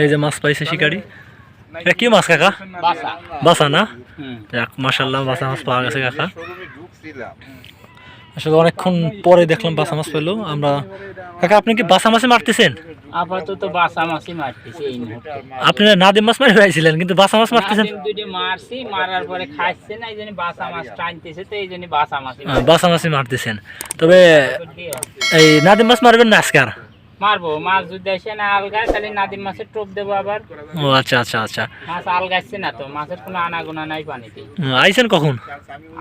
এই যে মাছ পাইছে শিকারি। এটা কি মাছ কাকা? বাসা। না? যাক মাসাল্লাহ বাসা মাছ পাওয়া গেছে কাকা। আসলে অনেকক্ষণ পরে দেখলাম বাসা মাছ পেল। আমরা কাকা আপনি কি বাসা মাছে মারতেছেন? আপাতত বাসা মাছই মারতেছি এই মুহূর্তে। আপনি নাদিম মাছ মারি কিন্তু বাসা মাছ মারতেছেন। নাদিম মারছি মারার পরে খাচ্ছে না এই বাসা মাছ টানতেছে তো এই বাসা মাছই বাসা মাছই মারতেছেন। তবে এই নাদিম মাছ মারবেন না আজকে আর? মারবো। মাছ যদি আসে না আলগায় তাহলে নাদিম মাছের টোপ দেবো আবার। ও আচ্ছা আচ্ছা আচ্ছা। মাছ আলগাচ্ছে না তো মাছের কোনো আনাগোনা নাই পানিতে। হুম, আইছেন কখন?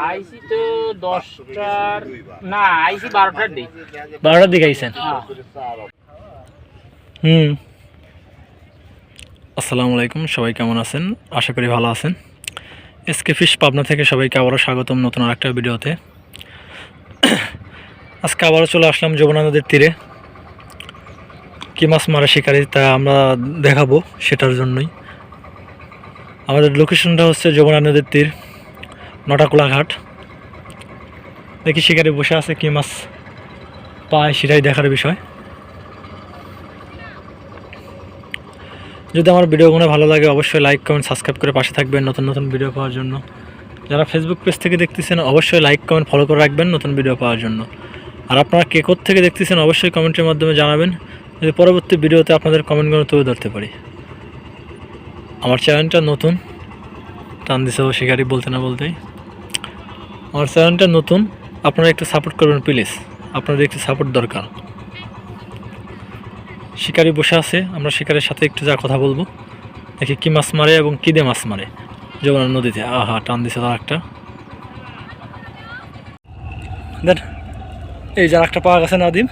আইসি তো দশটার না আইসি বারোটার দিক। বারোটার দিকে আইছেন? হ্যাঁ। হুম। আসসালামু আলাইকুম সবাই কেমন আছেন? আশা করি ভালো আছেন। এসকে ফিশ পাবনা থেকে সবাইকে আবারও স্বাগতম নতুন আরেকটা ভিডিওতে। আজকে আবারও চলে আসলাম যমুনা নদীর তীরে। কী মাছ মারা শিকারি তা আমরা দেখাবো সেটার জন্যই। আমাদের লোকেশনটা হচ্ছে যমুনা নদীর তীর নটাকুলা ঘাট দেখি শিকারি বসে আছে, কী মাছ পায় সেটাই দেখার বিষয়। যদি আমার ভিডিওগুলো ভালো লাগে, অবশ্যই লাইক কমেন্ট সাবস্ক্রাইব করে পাশে থাকবেন নতুন নতুন ভিডিও পাওয়ার জন্য। যারা ফেসবুক পেজ থেকে দেখতেছেন, অবশ্যই লাইক কমেন্ট ফলো করে রাখবেন নতুন ভিডিও পাওয়ার জন্য। আর আপনারা কে থেকে দেখতেছেন, অবশ্যই কমেন্টের মাধ্যমে জানাবেন। যদি পরবর্তী ভিডিওতে আপনাদের কমেন্টগুলো তুলে ধরতে পারি। আমার চ্যানেলটা নতুন ও শিকারি বলতে না বলতেই। আমার চ্যানেলটা নতুন, আপনারা একটু সাপোর্ট করবেন প্লিজ আপনাদের একটু সাপোর্ট দরকার। শিকারি বসে আছে, আমরা শিকারের সাথে একটু যা কথা বলব। দেখি কি মাছ মারে এবং কী দিয়ে মাছ মারে। যমুনা নদীতে, আহা, টান দিছে তার একটা। দেন, এই যার একটা পাওয়া গেছে নাদিম।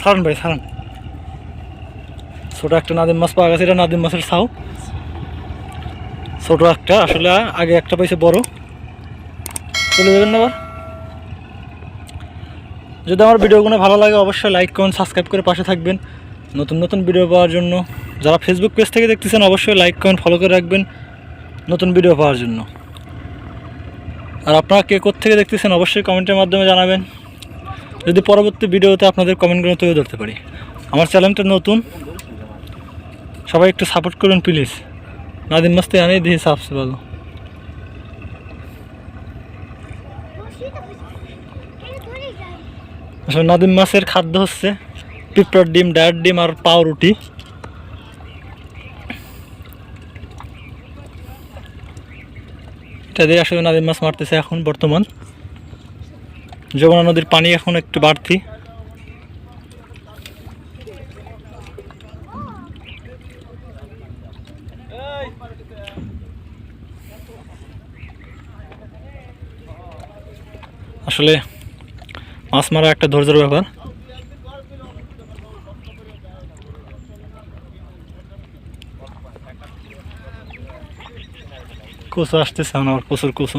সারান ভাই, সারান। ছোট একটা নাদিম মাছ পাওয়া গেছে, এটা নাদিম মাছের ছাও ছোট একটা, আসলে আগে একটা পাইছে বড়। চলে যাবেন না যদি আমার ভিডিওগুলো ভালো লাগে, অবশ্যই লাইক কমেন্ট সাবস্ক্রাইব করে পাশে থাকবেন। নতুন নতুন ভিডিও পাওয়ার জন্য। যারা ফেসবুক পেজ থেকে দেখতেছেন, অবশ্যই লাইক কমেন্ট ফলো করে রাখবেন নতুন ভিডিও পাওয়ার জন্য। আর আপনারা কে থেকে দেখতেছেন, অবশ্যই কমেন্টের মাধ্যমে জানাবেন। যদি পরবর্তী ভিডিওতে আপনাদের কমেন্টগুলো তুলে ধরতে পারি। আমার চ্যানেলটা নতুন, সবাই একটু সাপোর্ট করবেন প্লিজ নাদিন মাস্তে আনি দিয়ে সাবসে ভালো আসলে নাদিম মাছের খাদ্য হচ্ছে পিঁপড়ার ডিম, ডায়ের ডিম আর পাউরুটি। এটা দিয়ে আসলে নাদিম মাছ মারতেছে এখন বর্তমান। যমুনা নদীর পানি এখন একটু বাড়তি। আসলে মাছ মারা একটা ধৈর্যের ব্যাপার। কচু আসতেছে আবার প্রচুর কচু।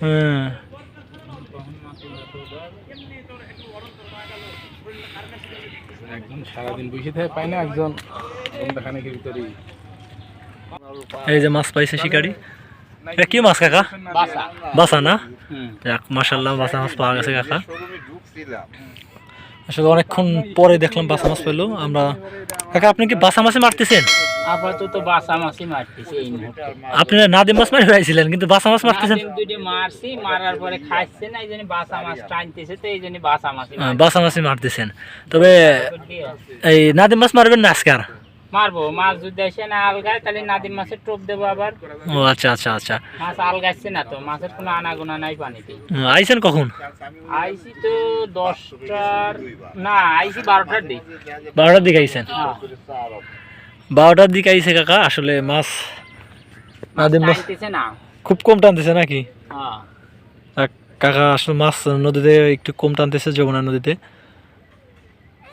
হ্যাঁ কখন মাছ মারা তো ধর একজন সারাদিন বসে থাকে পায় না একজন খানিকের ভিতরেই? এই যে মাছ পাইছে শিকারি। এটা কি মাছ কাকা? বাসা। বাসা না? যাক মাসাল্লাহ বাসা মাছ পাওয়া গেছে কাকা। আসলে অনেকক্ষণ পরে দেখলাম বাসা মাছ পেল। আমরা কাকা আপনি কি বাসা মাছে মারতেছেন? আপাতত বাসা মাছই মারতেছি এই মুহূর্তে। আপনি নাদিম মাছ মারি কিন্তু বাসা মাছ মারতেছেন। দুইটি মারছি মারার পরে খাচ্ছে না এই বাসা মাছ টানতেছে তো এই বাসা মাছই বাসা মাছই মারতেছেন। তবে এই নাদিম মাছ মারবেন না আজকে আর? মারবো। মাছ যদি আসে না আলগায় তাহলে নাদিম মাছের টোপ দেবো আবার। ও আচ্ছা আচ্ছা আচ্ছা। মাছ আলগাচ্ছে না তো মাছের কোনো আনাগোনা নাই পানিতে আইছেন কখন? আইসি তো দশটার না আইসি বারোটার দিক। বারোটার দিকে আইছেন? হ্যাঁ। বারোটার দিকে আইছে কাকা আসলে মাছ নাদিম মাছ না। খুব কম টানতেছে নাকি? হ্যাঁ। কাকা আসলে মাছ নদীতে একটু কম টানতেছে যমুনা নদীতে।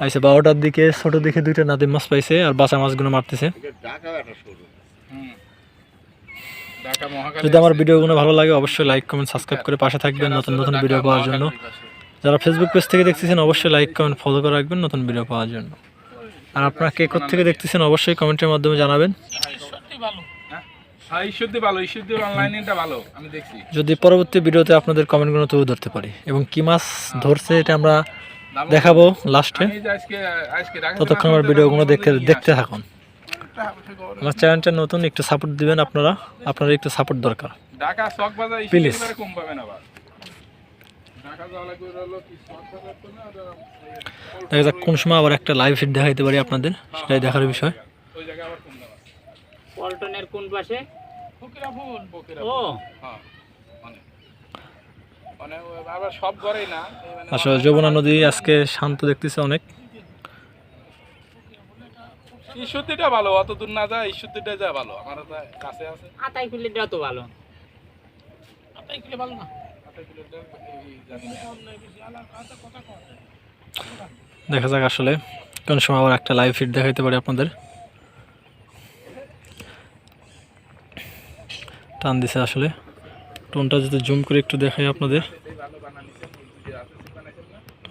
আইসে বারোটার দিকে ছোট দিকে দুইটা নাদিম মাছ পাইছে আর বাঁচা মাছগুলো মারতেছে। যদি আমার ভিডিওগুলো ভালো লাগে, অবশ্যই লাইক কমেন্ট সাবস্ক্রাইব করে পাশে থাকবেন নতুন নতুন ভিডিও পাওয়ার জন্য। যারা ফেসবুক পেজ থেকে দেখতেছেন, অবশ্যই লাইক কমেন্ট ফলো করে রাখবেন নতুন ভিডিও পাওয়ার জন্য। আর আপনারা কে থেকে দেখতেছেন, অবশ্যই কমেন্টের মাধ্যমে জানাবেন। যদি পরবর্তী ভিডিওতে আপনাদের কমেন্টগুলো তুলে ধরতে পারি, এবং কি মাছ ধরছে এটা আমরা দেখাবো লাস্টে। আমি যে আজকে আজকে ঢাকা ততক্ষণ আমার ভিডিওগুলো দেখতে দেখতে থাকুন। আমার চ্যানেলটা নতুন একটু সাপোর্ট দিবেন আপনারা। আপনারা একটু সাপোর্ট দরকার। প্লিজ দেখা যাক কোন সময় আবার একটা লাইভ ফিট দেখাইতে পারি আপনাদের সেটাই দেখার বিষয়। ওই জায়গায় আবার কম দাম আছে। পল্টনের কোন পাশে? ফকিরা ফুল ও। হ্যাঁ অনেক মানে ও- আবার সব ঘরেই না এই মানে আসলে যমুনা নদী আজকে শান্ত দেখতেছে অনেক। ঈশ্বরদিটা ভালো অত দূর না যায় ঈশ্বরদিটা যায় ভালো আমার কাছে আছে। আতাই খুললে তো ভালো। আটাই কিলো ভালো আটাই কিলোটা না দেখা যাক আসলে কোন সময় আবার একটা লাইভ ফিট দেখাইতে পারি আপনাদের। টান দিছে আসলে। টোনটা যদি জুম করে একটু দেখাই আপনাদের।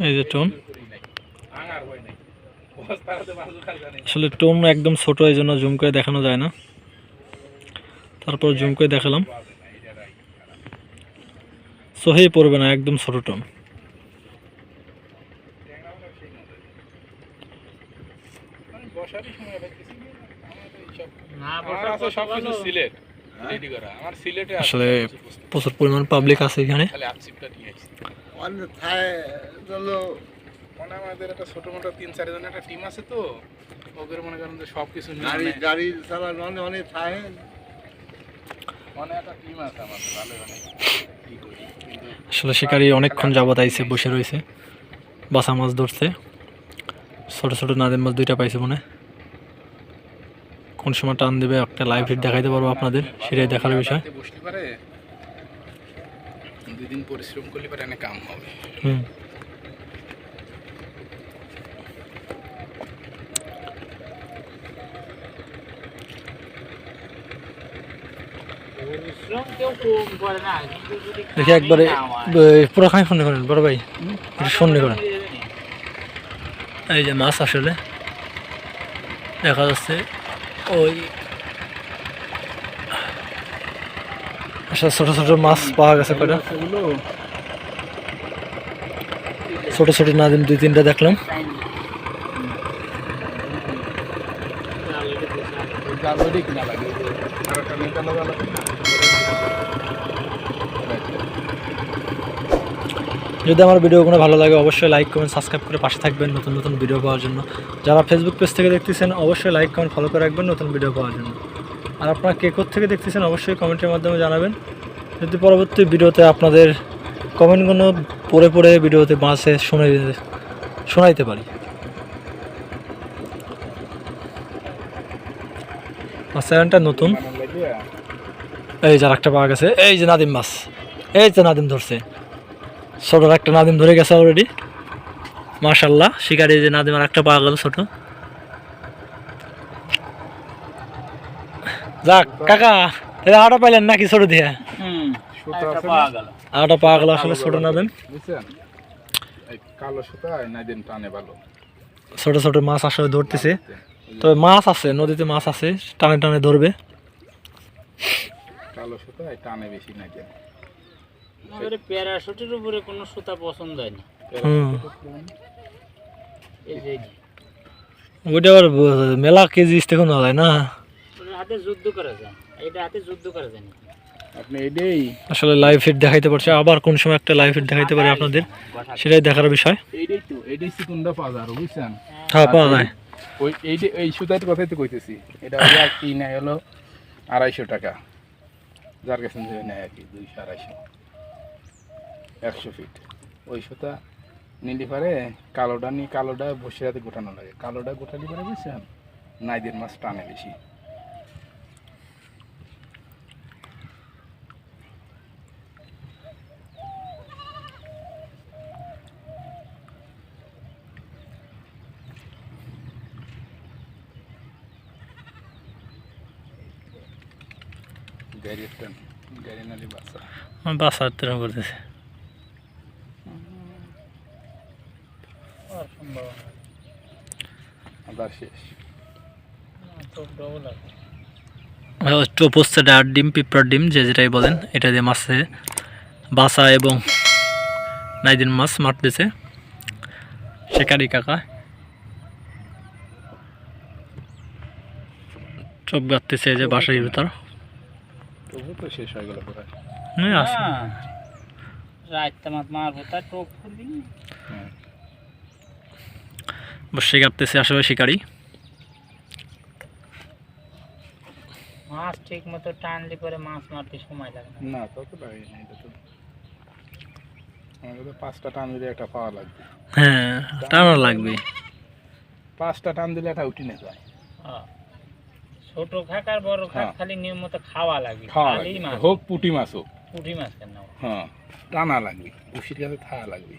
এই যে টোন। আসলে টোন একদম ছোট এই জন্য জুম করে দেখানো যায় না। তারপর জুম করে দেখালাম। সহেই পড়বে না একদম ছোট টোন। না সব কিছু। সিলেট রেডি করা। আমার সিলেটে আসলে। প্রচুর পরিমাণ পাবলিক আছে এখানে। মানে আমাদের একটা ছোট মোটো তিন চারজন একটা টিম আছে তো ওদের মনে করেন যে সব কিছু গাড়ি মানে- গাড়ি চালানো অনেক থাকে আসলে শিকারি অনেকক্ষণ যাবত আইছে বসে রয়েছে। বাসা মাছ ধরছে। ছোট ছোট নাদের মাছ দুইটা পাইছে মনে হয়। কোন সময় টান দেবে একটা লাইভ হিট দেখাইতে পারব আপনাদের সেটাই দেখার বিষয়। রাতে বসতে পারে দুই দিন পরিশ্রম করলে পারে অনেক কাম হবে। হুম। দেখি একবারে পুরো খানি ফোন করেন বড় ভাই সন্নি করেন। এই যে মাছ আসলে দেখা যাচ্ছে ওই আসলে ছোট ছোট মাছ পাওয়া গেছে কয়টা? ছোট ছোট নাদিম দুই তিনটা দেখলাম। লাগে আর একটা মেটানো জাল আছে না যদি আমার ভিডিওগুলো ভালো লাগে, অবশ্যই লাইক কমেন্ট সাবস্ক্রাইব করে পাশে থাকবেন নতুন নতুন ভিডিও পাওয়ার জন্য। যারা ফেসবুক পেজ থেকে দেখতেছেন, অবশ্যই লাইক কমেন্ট ফলো করে রাখবেন নতুন ভিডিও পাওয়ার জন্য। আর আপনারা কে থেকে দেখতেছেন, অবশ্যই কমেন্টের মাধ্যমে জানাবেন। যদি পরবর্তী ভিডিওতে আপনাদের কমেন্টগুলো পড়ে পড়ে ভিডিওতে বাসে শুনে, শোনাইতে পারি। আমার চ্যানেলটা নতুন। এই যে একটা পাওয়া গেছে এই যে নাদিম মাছ এই যে নাদিম ধরছে। ছোট একটা নাদিম ধরে গেছে অলরেডি মার্শাল্লাহ শিকারি যে নাদিম আর একটা পাওয়া গেল ছোট। যাক কাকা এটা আটা পাইলেন নাকি ছোট দিয়ে? আটা পাওয়া গেল। আসলে ছোট নাদিম। কালো সুতা না টানে ভালো। ছোট ছোট মাছ আসলে ধরতেছে। তবে মাছ আছে নদীতে মাছ আছে টানে টানে ধরবে। কালো সুতা টানে বেশি আমাদের প্যারাশুটের উপরে কোনো সুতা পছন্দ হয় না। ওইটা আবার মেলা কেজি থেকে নেওয়া না? হাতে যুদ্ধ করা যায়। এটা হাতে যুদ্ধ করা যায় না আপনি আসলে লাইভ দেখাইতে পারছে। আবার কোন সময় একটা লাইভ ফিট দেখাইতে পারি আপনাদের? সেটাই দেখার বিষয়। এইটাই তো এইটাই পাওয়া যায় বুঝছেন? হ্যাঁ। পাওয়া যায়। ওই এই এই সুতার কথাই তো কইতেছি। এটা হলো আর কি নেয় হলো আড়াইশো টাকা। যার কাছে নেয় আর কি দুইশো আড়াইশো। একশো ফিট ওই সুতা নিলে পারে কালোটা নিয়ে কালোটা বসে রাতে গোটানো লাগে। কালোটা গোটালি পারে বুঝছেন? নাইদের মাছ টানে বেশি। গাড়ির টান গাড়ি বাসা তেরো করতেছে আর সম্ভাবনা আবার শেষ। ডার ডিম পিঁপড়ার ডিম যে যেটাই বলেন এটা দিয়ে মাছে বাসা এবং নাইদিন মাছ মারতেছে শেকারি কাকা। চোখ এই যে বাসার ভিতর। শেষ হয়ে গেল কোথায় হ্যাঁ। রাত টোপ করবি বসে কাঁপতেছে আসলে শিকারি। মাছ ঠিক মতো টানলে পরে মাছ মারতে সময় লাগে না। না তত লাগে না এটা তো। আমাকে তো পাঁচটা টান দিলে একটা পাওয়া লাগবে। হ্যাঁ টানা লাগবে। পাঁচটা টান দিলে একটা উঠি না যায়। হ্যাঁ। ছোট খাক আর বড় খাক হ্যাঁ। খালি নিয়মিত খাওয়া লাগে খাওয়া খালি লাগবে মাছ। হোক পুঁটি মাছ হোক। পুঁটি মাছ কেন? হ্যাঁ টানা লাগবে উশির কাছে থাকা লাগবে।